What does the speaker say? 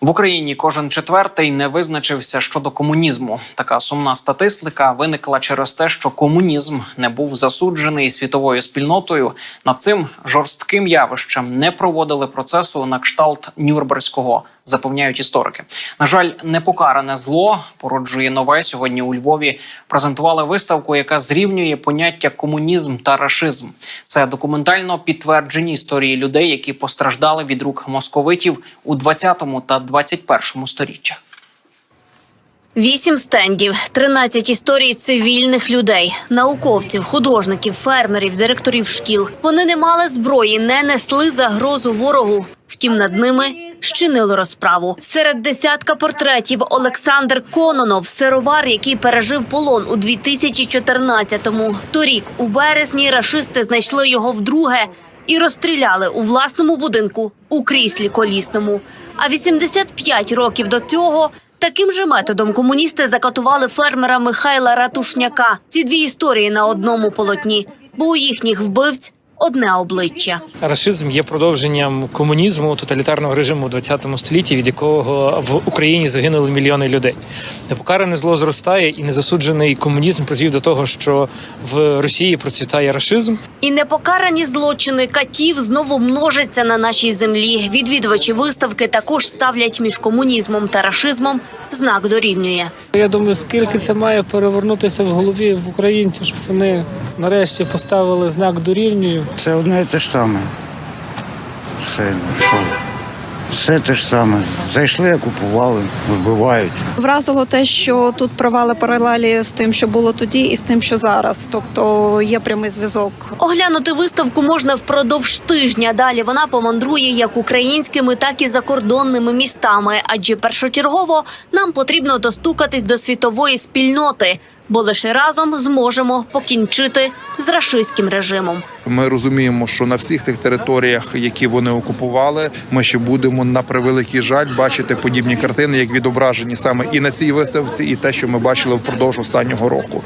В Україні кожен четвертий не визначився щодо комунізму. Така сумна статистика виникла через те, що комунізм не був засуджений світовою спільнотою. Над цим жорстким явищем не проводили процесу на кшталт Нюрнберзького, запевняють історики. На жаль, непокаране зло породжує нове. Сьогодні у Львові презентували виставку, яка зрівнює поняття комунізм та рашизм. Це документально підтверджені історії людей, які постраждали від рук московитів у 20 та 21 сторіччях. Вісім стендів, 13 історій цивільних людей, науковців, художників, фермерів, директорів шкіл. Вони не мали зброї, не несли загрозу ворогу. Втім, над ними щинили розправу. Серед десятка портретів Олександр Кононов, сировар, який пережив полон у 2014-му. Торік, у березні, рашисти знайшли його вдруге і розстріляли у власному будинку у кріслі колісному. А 85 років до цього таким же методом комуністи закатували фермера Михайла Ратушняка. Ці дві історії на одному полотні, бо у їхніх вбивць одне обличчя. Рашизм є продовженням комунізму, тоталітарного режиму в 20 столітті, від якого в Україні загинули мільйони людей. Непокаране зло зростає, і незасуджений комунізм призвів до того, що в Росії процвітає рашизм. І непокарані злочини катів знову множаться на нашій землі. Відвідувачі виставки також ставлять між комунізмом та рашизмом знак дорівнює. Я думаю, скільки це має перевернутися в голові в українців, щоб вони нарешті поставили знак дорівнює. Це одне і те ж саме. Все, ну що? Все те ж саме. Зайшли, окупували, вбивають. Вразило те, що тут провали паралелі з тим, що було тоді, і з тим, що зараз. Тобто є прямий зв'язок. Оглянути виставку можна впродовж тижня. Далі вона помандрує як українськими, так і закордонними містами. Адже першочергово нам потрібно достукатись до світової спільноти, бо лише разом зможемо покінчити з рашистським режимом. Ми розуміємо, що на всіх тих територіях, які вони окупували, ми ще будемо на превеликий жаль бачити подібні картини, як відображені саме і на цій виставці, і те, що ми бачили впродовж останнього року.